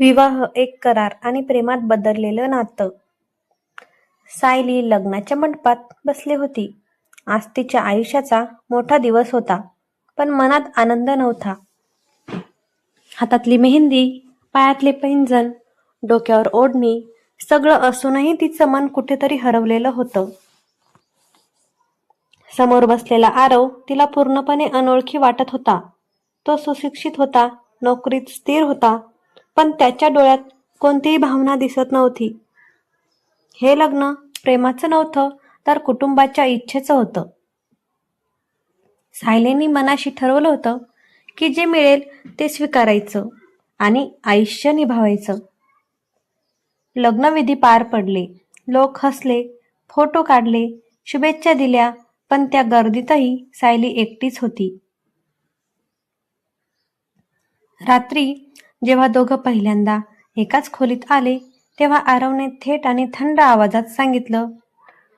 विवाह एक करार आणि प्रेमात बदललेलं नातं. सायली लग्नाच्या मंडपात बसली होती. आज तिच्या आयुष्याचा मोठा दिवस होता, पण मनात आनंद नव्हता. हातातली मेहंदी, पायातले पैंजण, डोक्यावर ओढणी सगळं असूनही तिचं मन कुठेतरी हरवलेलं होतं. समोर बसलेला आरव तिला पूर्णपणे अनोळखी वाटत होता. तो सुशिक्षित होता, नोकरीत स्थिर होता, पण त्याच्या डोळ्यात कोणतीही भावना दिसत नव्हती. हे लग्न प्रेमाचं नव्हतं, तर कुटुंबाच्या इच्छेचं होतं. सायलेनी मनाशी ठरवलं होतं की जे मिळेल ते स्वीकारायचं आणि आयुष्य निभावायचं. लग्नविधी पार पडले. लोक हसले, फोटो काढले, शुभेच्छा दिल्या, पण त्या गर्दीतही सायली एकटीच होती. रात्री जेव्हा दोघं पहिल्यांदा एकाच खोलीत आले, तेव्हा आरवने थेट आणि थंड आवाजात सांगितलं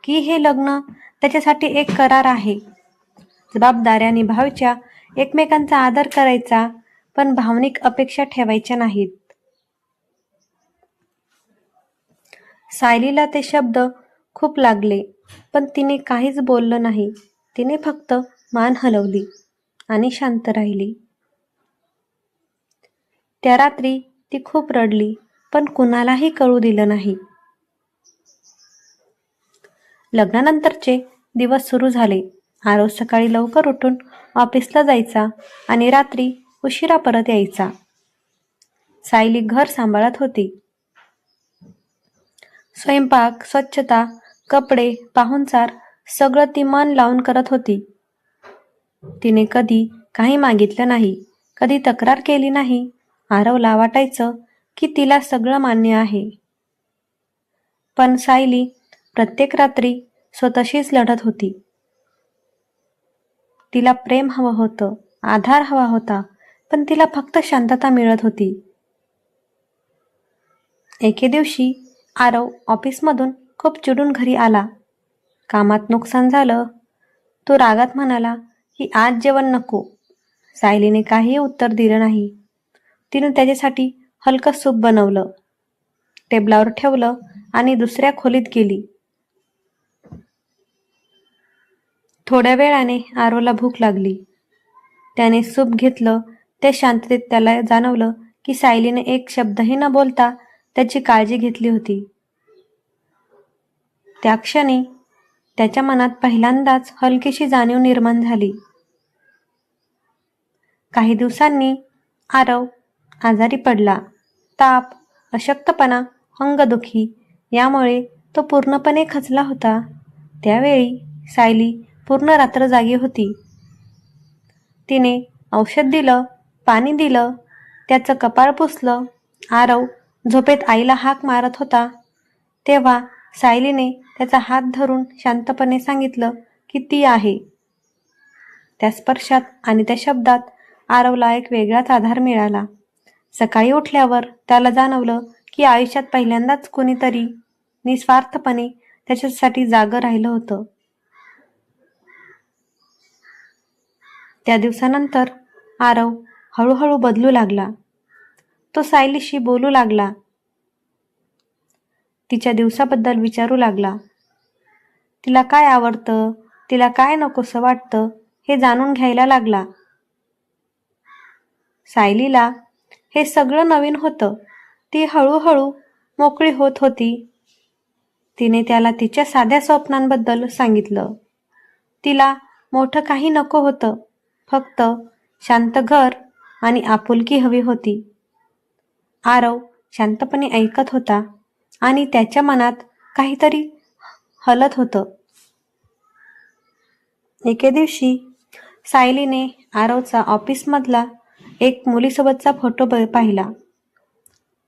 की हे लग्न त्याच्यासाठी एक करार आहे. जबाबदाऱ्या निभावच्या एकमेकांचा आदर करायचा, पण भावनिक अपेक्षा ठेवायच्या नाहीत. सायलीला ते शब्द खूप लागले, पण तिने काहीच बोललं नाही. तिने फक्त मान हलवली आणि शांत राहिली. त्या रात्री ती खूप रडली, पण कुणालाही कळू दिलं नाही. लग्नानंतरचे दिवस सुरू झाले. आरव सकाळी लवकर उठून ऑफिसला जायचा आणि रात्री उशिरा परत यायचा. सायली घर सांभाळत होती. स्वयंपाक, स्वच्छता, कपडे, पाहुणचार सगळं ती मन लावून करत होती. तिने कधी काही मागितलं नाही, कधी तक्रार केली नाही. आरवला वाटायचं की तिला सगळं मान्य आहे. पण सायली प्रत्येक रात्री स्वतःशीच लढत होती. तिला प्रेम हवं होतं, आधार हवा होता, पण तिला फक्त शांतता मिळत होती. एके दिवशी आरव ऑफिसमधून खूप चिडून घरी आला. कामात नुकसान झालं. तो रागात म्हणाला की आज जेवण नको. सायलीने काहीही उत्तर दिलं नाही. तिनं त्याच्यासाठी हलकं सूप बनवलं, टेबलावर ठेवलं आणि दुसऱ्या खोलीत गेली. थोड्या वेळाने आरोला भूक लागली. त्याने सूप घेतलं. त्या शांततेत त्याला जाणवलं की सायलीने एक शब्दही न बोलता त्याची काळजी घेतली होती. त्या क्षणी त्याच्या मनात पहिल्यांदाच हलकीशी जाणीव निर्माण झाली. काही दिवसांनी आरव आजारी पडला. ताप, अशक्तपणा, अंगदुखी यामुळे तो पूर्णपणे खचला होता. त्यावेळी सायली पूर्ण रात्र जागी होती. तिने औषध दिलं, पाणी दिलं, त्याचं कपाळ पुसलं. आरव झोपेत आईला हाक मारत होता, तेव्हा सायलीने त्याचा हात धरून शांतपणे सांगितलं की ती आहे. त्या स्पर्शात आणि त्या शब्दात आरवला एक वेगळाच आधार मिळाला. सकाळी उठल्यावर त्याला जाणवलं की आयुष्यात पहिल्यांदाच कोणीतरी निस्वार्थपणे त्याच्यासाठी जागं राहिलं होतं. त्या दिवसानंतर आरव हळूहळू बदलू लागला. तो सायलीशी बोलू लागला. तिच्या दिवसाबद्दल विचारू लागला. तिला काय आवडतं, तिला काय नकोसं वाटतं हे जाणून घ्यायला लागला. सायलीला हे सगळं नवीन होतं. ती हळूहळू मोकळी होत होती. तिने त्याला तिच्या साध्या स्वप्नांबद्दल सांगितलं. तिला मोठं काही नको होतं, फक्त शांत घर आणि आपुलकी हवी होती. आरव शांतपणे ऐकत होता आणि त्याच्या मनात काहीतरी हलत होतं. एके दिवशी सायलीने आरवचा ऑफिसमधला एक मुलीसोबतचा फोटो ब पाहिला.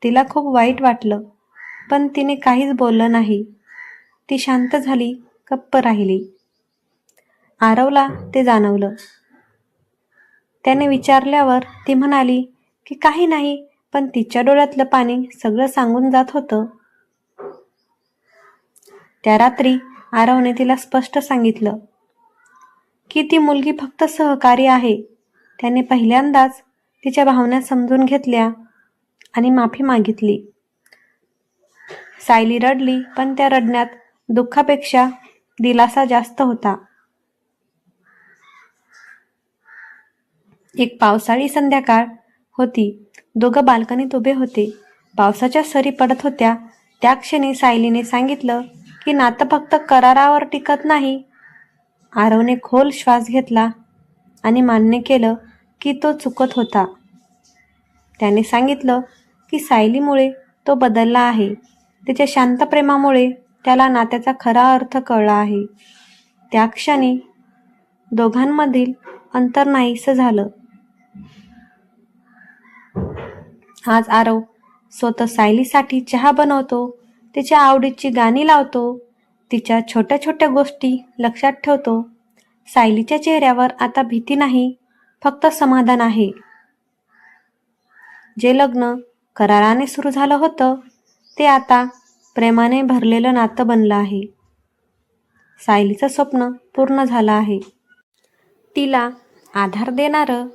तिला खूप वाईट वाटलं, पण तिने काहीच बोललं नाही. ती शांत झाली, गप्प राहिली. आरवला ते जाणवलं. त्याने विचारल्यावर ती म्हणाली की काही नाही, पण तिच्या डोळ्यातलं पाणी सगळं सांगून जात होतं. त्या रात्री आरवने तिला स्पष्ट सांगितलं की ती मुलगी फक्त सहकारी आहे. त्याने पहिल्यांदाच तिच्या भावना समजून घेतल्या. आणि माफी मागितली. सायली रडली पण त्या रडण्यात दुःखापेक्षा दिलासा जास्त होता. एक पावसाळी संध्याकाळ होती. दोघं बाल्कनीत उभे होते. पावसाच्या सरी पडत होत्या. त्या क्षणी सायलीने सांगितलं की नातं फक्त करारावर टिकत नाही. आरवने खोल श्वास घेतला आणि मान्य केलं की तो चुकत होता. त्याने सांगितलं की सायलीमुळे तो बदलला आहे. त्याच्या शांत प्रेमामुळे त्याला नात्याचा खरा अर्थ कळला आहे. त्या क्षणी दोघांमधील अंतर नाहीसं झालं. आज आरव स्वतः सायलीसाठी चहा बनवतो तिच्या आवडीची गाणी लावतो तिच्या छोट्या छोट्या गोष्टी लक्षात ठेवतो. सायलीच्या चेहऱ्यावर आता भीती नाही फक्त समाधान आहे. जे लग्न कराराने सुरू झालं होतं ते आता प्रेमाने भरलेलं नातं बनलं आहे. सायलीचं स्वप्न पूर्ण झालं आहे. तिला आधार देणारं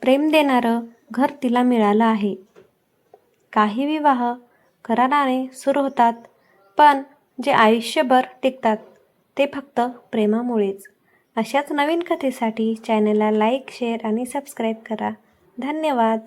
प्रेम देणारं घर तिला मिळालं आहे. काही विवाह कराराने सुरू होतात पण जे आयुष्यभर टिकतात ते फक्त प्रेमामुळेच. अशाच नवीन कथेसाठी चॅनलला लाईक शेअर आणि सबस्क्राईब करा. धन्यवाद.